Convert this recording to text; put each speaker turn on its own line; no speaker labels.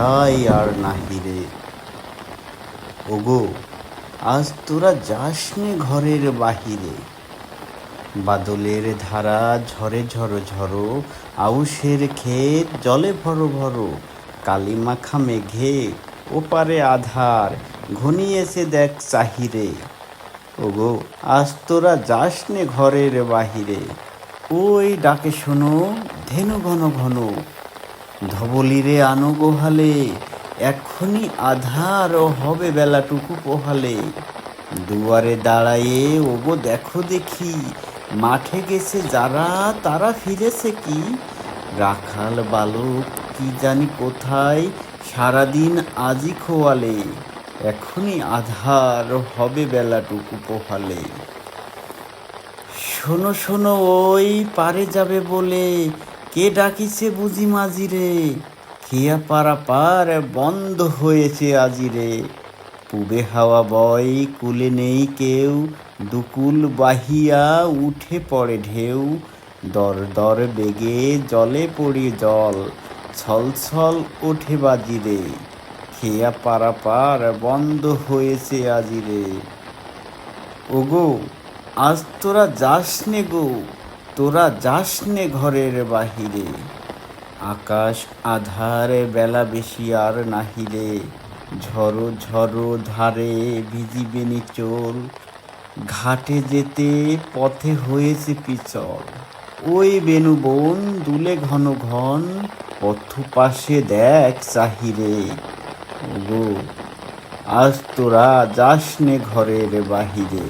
কোথায় আর নাহিরে ওগো, আজ তোরা যাসনে ঘরের বাহিরে। বাদলের ধারা ঝরে ঝরো ঝরো, আউশের ক্ষেত জলে ভরো ভরো কালি মাখা মেঘে ওপারে আধার, ঘনিয়েছে দেখ চাহিরে। ওগো, আজ তোরা যাসনে ঘরের বাহিরে। ওই ডাকে শোনো, ধেনু ঘন ঘন ধবলিরে আনো গোহালে, এক্ষুনি আধার ও হবে বেলাটুকু পোহালে। দুয়ারে দাঁড়ায়ে ওগো দেখো দেখি, মাঠে গেছে যারা, তারা ফিরেছে কি? রাখাল বালক কি জানি কোথায়, সারাদিন আজি খোয়ালে এখনই আধার হবে বেলাটুকু পোহালে। শোনো শোনো, ওই পারে যাবে বলে কে ডাকিছে বুঝি মাঝিরে খেয়া পারা পার বন্ধ হয়েছে আজিরে পুবে হাওয়া বয়, কুলে নেই কেউ, দুকুল বাহিয়া উঠে পড়ে ঢেউ। দর দর বেগে জলে পড়ি জল, ছল ছল ওঠে বাজিরে খেয়া পারা পার বন্ধ হয়েছে আজিরে ওগো, আজ তোরা যাস নে গো? তোরা যাস নে ঘরের বাহিরে। আকাশ আধারে বেলা বেশি আর নাহিরে ঝড়ো ঝড়ো ধারে ভিজিবে নিচল। ঘাটে যেতে পথে হয়েছে পিচল ওই বেনু বন দুলে ঘন ঘন পথ পাশে দেখ চাহিরে। ওগো, আজ তোরা যাস নে ঘরের বাহিরে।